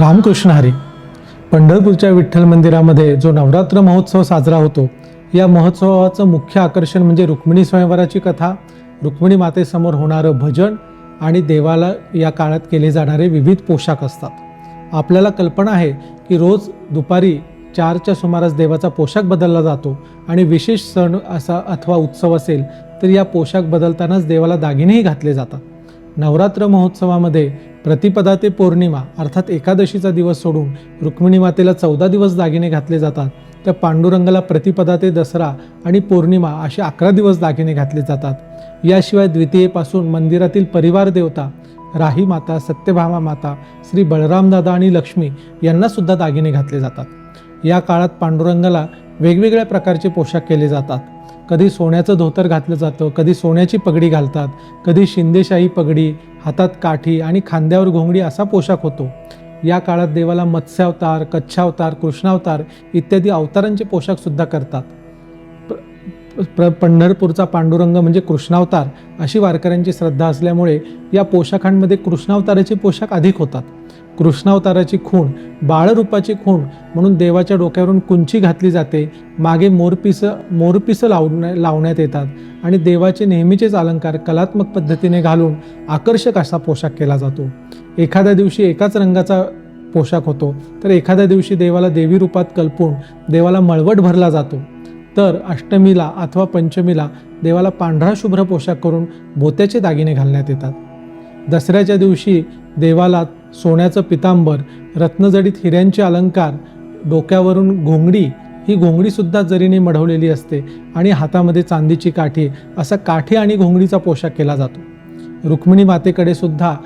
रामकृष्ण हरी पंढरपूरच्या विठ्ठल मंदिरामध्ये जो नवरात्र महोत्सव साजरा होतो या महोत्सवाचं मुख्य आकर्षण म्हणजे रुक्मिणी स्वयंवराची कथा रुक्मिणी मातेसमोर होणारं भजन आणि देवाला या काळात केले जाणारे विविध पोशाख असतात. आपल्याला कल्पना आहे की रोज दुपारी चारच्या सुमारास देवाचा पोशाख बदलला जातो आणि विशेष सण असा अथवा उत्सव असेल तर या पोशाख बदलतानाच देवाला दागिनेही घातले जातात. नवरात्र महोत्सवामध्ये प्रतिपदा ते पौर्णिमा अर्थात एकादशीचा दिवस सोडून रुक्मिणी मातेला चौदा दिवस दागिने घातले जातात. तर पांडुरंगाला प्रतिपदा ते दसरा आणि पौर्णिमा असे अकरा दिवस दागिने घातले जातात. याशिवाय द्वितीयेपासून मंदिरातील परिवार देवता राही माता सत्यभामा माता श्री बळरामदादा आणि लक्ष्मी यांनासुद्धा दागिने घातले जातात. या काळात पांडुरंगाला वेगवेगळ्या प्रकारचे पोशाख केले जातात. कधी सोन्याचं धोतर घातलं जातं कधी सोन्याची पगडी घालतात कधी शिंदेशाही पगडी हातात काठी आणि खांद्यावर घोंगडी असा पोशाख होतो. या काळात देवाला मत्स्यावतार कच्छावतार कृष्णावतार इत्यादी अवतारांचे पोशाखसुद्धा करतात. प्र पंढरपूरचा पांडुरंग म्हणजे कृष्णावतार अशी वारकऱ्यांची श्रद्धा असल्यामुळे या पोशाखांमध्ये कृष्णावताराचे पोशाख अधिक होतात. कृष्णावताराची खूण बाळरूपाची खूण म्हणून देवाच्या डोक्यावरून कुंची घातली जाते. मागे मोरपिसं मोरपिसं लावण्या लावण्यात येतात आणि देवाचे नेहमीचेच अलंकार कलात्मक पद्धतीने घालून आकर्षक असा पोशाख केला जातो. एखाद्या दिवशी एकाच रंगाचा पोशाख होतो तर एखाद्या दिवशी देवाला देवी रूपात कल्पून देवाला मळवट भरला जातो. तर अष्टमीला अथवा पंचमीला देवाला पांढरा शुभ्र पोशाख करून बोत्याचे दागिने घालण्यात येतात. दसऱ्याच्या दिवशी देवाला सोन्याचं पितांबर रत्नजडीत हिऱ्यांचे अलंकार डोक्यावरून घोंगडी ही घोंगडीसुद्धा जरीने मढवलेली असते आणि हातामध्ये चांदीची काठी असा काठी आणि घोंगडीचा पोशाख केला जातो. रुक्मिणी मातेकडे सुद्धा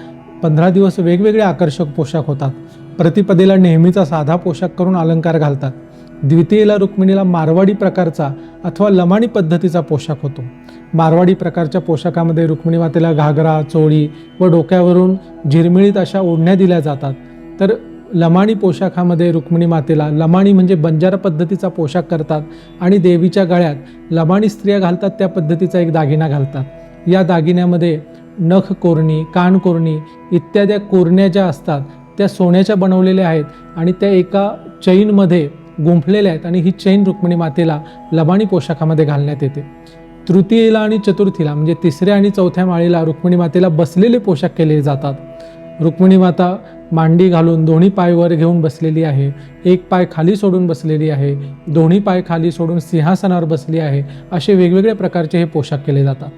पंधरा दिवस वेगवेगळे आकर्षक पोशाख होतात. प्रतिपदेला नेहमीचा साधा पोशाख करून अलंकार घालतात. द्वितीयेला रुक्मिणीला मारवाडी प्रकारचा अथवा लमाणी पद्धतीचा पोशाख होतो. मारवाडी प्रकारच्या पोशाखामध्ये रुक्मिणी मातेला घागरा चोळी व डोक्यावरून झिरमिळीत अशा ओढण्या दिल्या जातात. तर लमाणी पोशाखामध्ये रुक्मिणी मातेला लमाणी म्हणजे बंजारा पद्धतीचा पोशाख करतात आणि देवीच्या गळ्यात लमाणी स्त्रिया घालतात त्या पद्धतीचा एक दागिना घालतात. या दागिन्यामध्ये नख कोरणी कान कोरणी इत्यादी कोरण्या ज्या असतात त्या सोन्याच्या बनवलेल्या आहेत आणि त्या एका चैनमध्ये गुंफलेल्या आहेत आणि ही चैन रुक्मिणी मातेला लबाणी पोशाखामध्ये घालण्यात येते. तृतीयेला आणि चतुर्थीला म्हणजे तिसऱ्या आणि चौथ्या माळीला रुक्मिणी मातेला बसलेले पोशाख केले जातात. रुक्मिणी माता मांडी घालून दोन्ही पाय वर घेऊन बसलेली आहे एक पाय खाली सोडून बसलेली आहे दोन्ही पाय खाली सोडून सिंहासनावर बसली आहे असे वेगवेगळ्या प्रकारचे हे पोशाख केले जातात.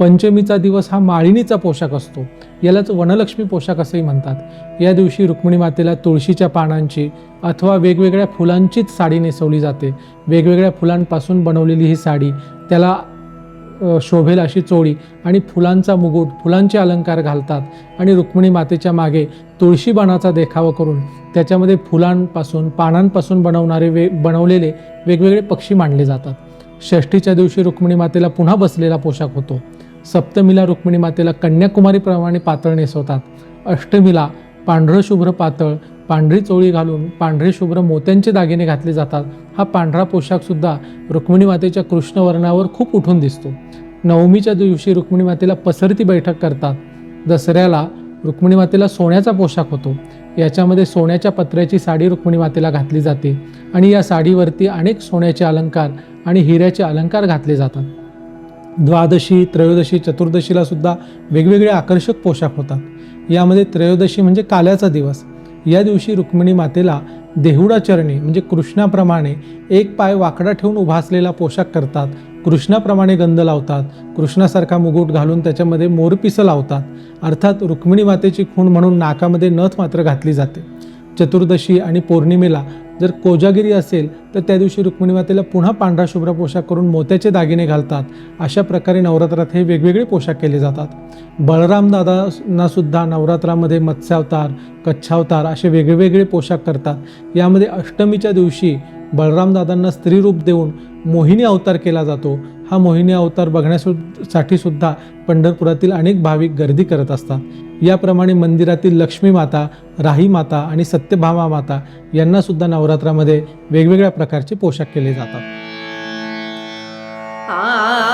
पंचमीचा दिवस हा माळिनीचा पोशाख असतो. यालाच वनलक्ष्मी पोशाख असंही म्हणतात. या दिवशी रुक्मिणी मातेला तुळशीच्या पानांची अथवा वेगवेगळ्या फुलांचीच साडी नेसवली जाते. वेगवेगळ्या फुलांपासून बनवलेली ही साडी त्याला शोभेल अशी चोळी आणि फुलांचा मुकुट फुलांचे अलंकार घालतात आणि रुक्मिणी मातेच्या मागे तुळशी बाणाचा देखावा करून त्याच्यामध्ये फुलांपासून पानांपासून बनवणारे वे बनवलेले वेगवेगळे पक्षी मांडले जातात. षष्ठीच्या दिवशी रुक्मिणी मातेला पुन्हा बसलेला पोशाख होतो. सप्तमीला रुक्मिणी मातेला कन्याकुमारीप्रमाणे पातळ नेसवतात. अष्टमीला पांढरं शुभ्र पातळ पांढरी चोळी घालून पांढरे शुभ्र मोत्यांचे दागिने घातले जातात. हा पांढरा पोशाखसुद्धा रुक्मिणी मातेच्या कृष्णवर्णावर खूप उठून दिसतो. नवमीच्या दिवशी रुक्मिणी मातेला पसरती बैठक करतात. दसऱ्याला रुक्मिणी मातेला सोन्याचा पोशाख होतो. याच्यामध्ये सोन्याच्या पत्र्याची साडी रुक्मिणी मातेला घातली जाते आणि या साडीवरती अनेक सोन्याचे अलंकार आणि हिऱ्याचे अलंकार घातले जातात. द्वादशी त्रयोदशी चतुर्दशीला सुद्धा वेगवेगळे आकर्षक पोशाख होतात. यामध्ये त्रयोदशी म्हणजे काल्याचा दिवस. या दिवशी रुक्मिणी मातेला देहुडा चरणी म्हणजे कृष्णाप्रमाणे एक पाय वाकडा ठेवून उभा असलेला पोशाख करतात. कृष्णाप्रमाणे गंध लावतात. कृष्णासारखा मुकुट घालून त्याच्यामध्ये मोरपिसं लावतात. अर्थात रुक्मिणी मातेची खूण म्हणून नाकामध्ये नथ मात्र घातली जाते. चतुर्दशी आणि पौर्णिमेला जर कोजागिरी असेल तर त्या दिवशी रुक्मिणी मातेला पुन्हा पांढरा शुभ्र पोशाख करून मोत्याचे दागिने घालतात. अशा प्रकारे नवरात्रात हे वेगवेगळे पोशाख केले जातात. बळराम दादांना सुद्धा नवरात्रामध्ये मत्स्यावतार कच्छावतार असे वेगवेगळे पोशाख करतात. यामध्ये अष्टमीच्या दिवशी बळराम दादांना स्त्री रूप देऊन मोहिनी अवतार केला जातो. हा मोहिनी अवतार बघण्यासाठी सुद्धा पंढरपुरातील अनेक भाविक गर्दी करत असतात. याप्रमाणे मंदिरातील लक्ष्मी माता राही माता आणि सत्यभामा माता यांना सुद्धा नवरात्रामध्ये वेगवेगळ्या प्रकारचे पोशाख केले जातात. आ